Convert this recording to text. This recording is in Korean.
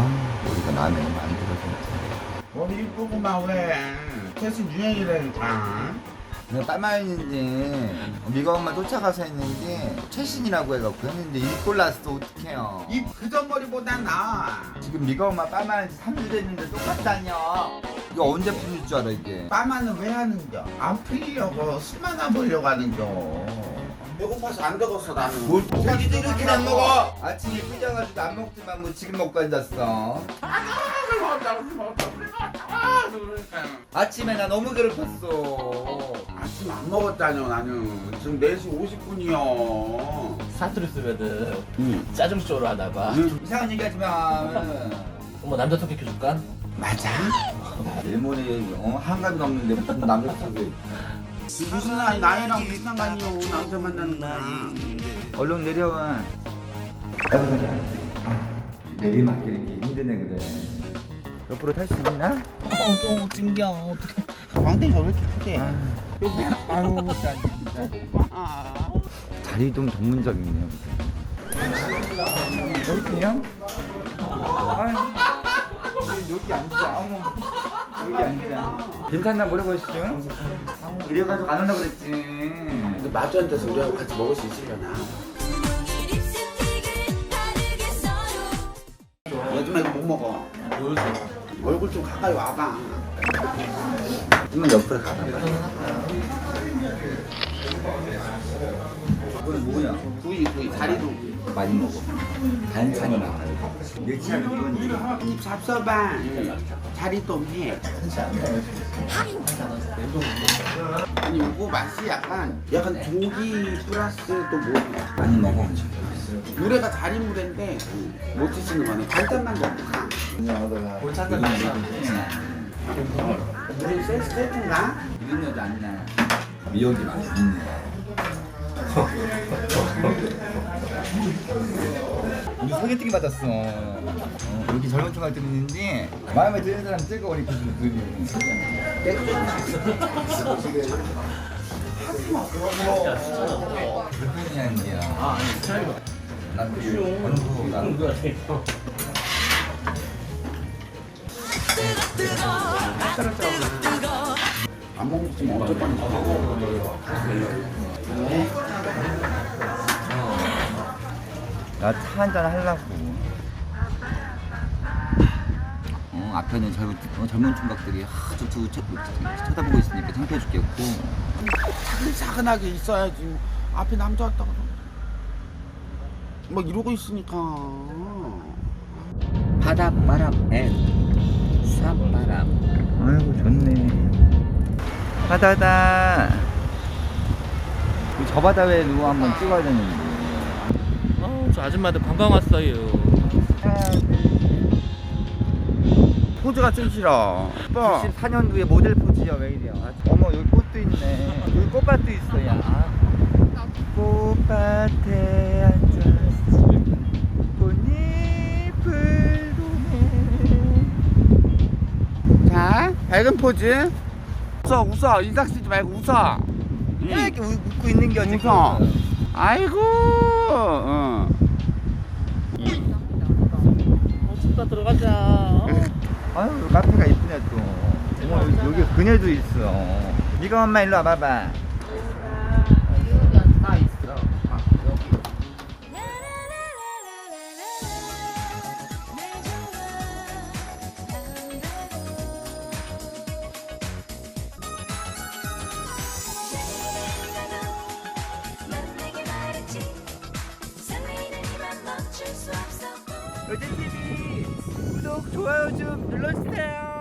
아 우리가 마음에 들어 진짜 머리 이쁘구만 왜? 최신 유행이라니까. 내가 빨마했는지 미가 엄마 쫓아가서 했는데 최신이라고 해갖고 했는데 일골 났어 어떡해요? 이 그전 머리보다 나아 지금 미가 엄마 빨마한 지 3주 됐는데 똑같다뇨 이거 언제 풀릴 줄 알아 이게? 빠마는 왜 하는겨? 안 풀리려고 술만 안 보려고 하는겨 배고파서 안 먹었어 나는 뭘 자기도 이렇게 안 먹어 아침에 삐져가지고 안 먹지만 뭐 지금 먹고 앉았어 아침에 나 너무 괴롭혔어 아침 안 먹었다뇨 나는 지금 4시 50분이요 사투리 쓰면은 응. 짜증쇼를 하나봐. 응. 이상한 얘기 하지마 뭐 남자 토끼 켜줄까? 맞아? 일본에 어, 한갑이 넘는데 무슨 남자 속에 무슨 나이 나이랑 비슷한 거 아니요 남자 만나는 거 얼른 내려와 내리막 길 이렇게 힘드네 그래. 옆으로 탈 수 있나? 어좀 찡겨 어떡해. 광대가 왜 이렇게 크게? 아유 진짜. 아. 자리 좀 전문적이네요. 여기 그냥? 아유 여기 앉자. 어머. 여기 앉자. 괜찮나? 물어보시죠? 이래가지고 안 온다고 그랬지. 근데 마주 앉아서 우리하고 같이 먹을 수 있으려나? 요즘에 이거 못 먹어. 얼굴 좀 가까이 와봐. 좀만 옆으로 가봐 이거는 뭐야? 구이 구이 다리도 많이 먹어. 반찬이 많아 멸치하고 이건 입 잡숴봐 자리 좀해 아니 이거 맛이 약간 약간 조기 플러스 또 뭐, 많이 먹어. 물에가 자리물인데 못 드시는 거네. 발단만 먹고 거야? 물은 세- 세트인가? 이런 여자 아니나 미역이 맛있네 우리 소개팅 받았어. 어, 여기 젊은 총각들이 있는데 마음에 드는 사람 찍어 우리 그들이. 불편이 하는 게야 아, 난 원구 난 누가 돼? 안 먹으면 어쩔 뻔했어 나차 한잔 하려고. 어, 앞에는 젊은, 어, 젊은 총각들이 아주 저, 쳐다보고 있으니까 창피해 죽겠고. 차근차근하게 있어야지 앞에 남자 왔다고 막 이러고 있으니까 바닷바람 앤 산바람. 아이고 좋네. 바다다. 저 바다 위에 누구 한번 찍어야 되는데. 어, 저 아줌마들 관광 왔어요. 포즈가 좀 싫어 오빠 14년 도에 모델 포즈야 왜 이래요? 아, 어머 여기 꽃도 있네. 여기 꽃밭도 있어 야. 꽃밭에 앉았어. 꽃잎을 도네. 자 밝은 포즈 웃어 웃어 인상 쓰지 말고 웃어 왜 이렇게 우- 웃고 있는 게? 웃어. 아이고 어. 어, 춥다 들어가자. 어. 아유 여기 카페가 이쁘네 또. 어머 여기, 여기 그네도 있어. 네가 엄마 일로 와봐봐. 로제 TV 구독 좋아요 좀 눌러주세요.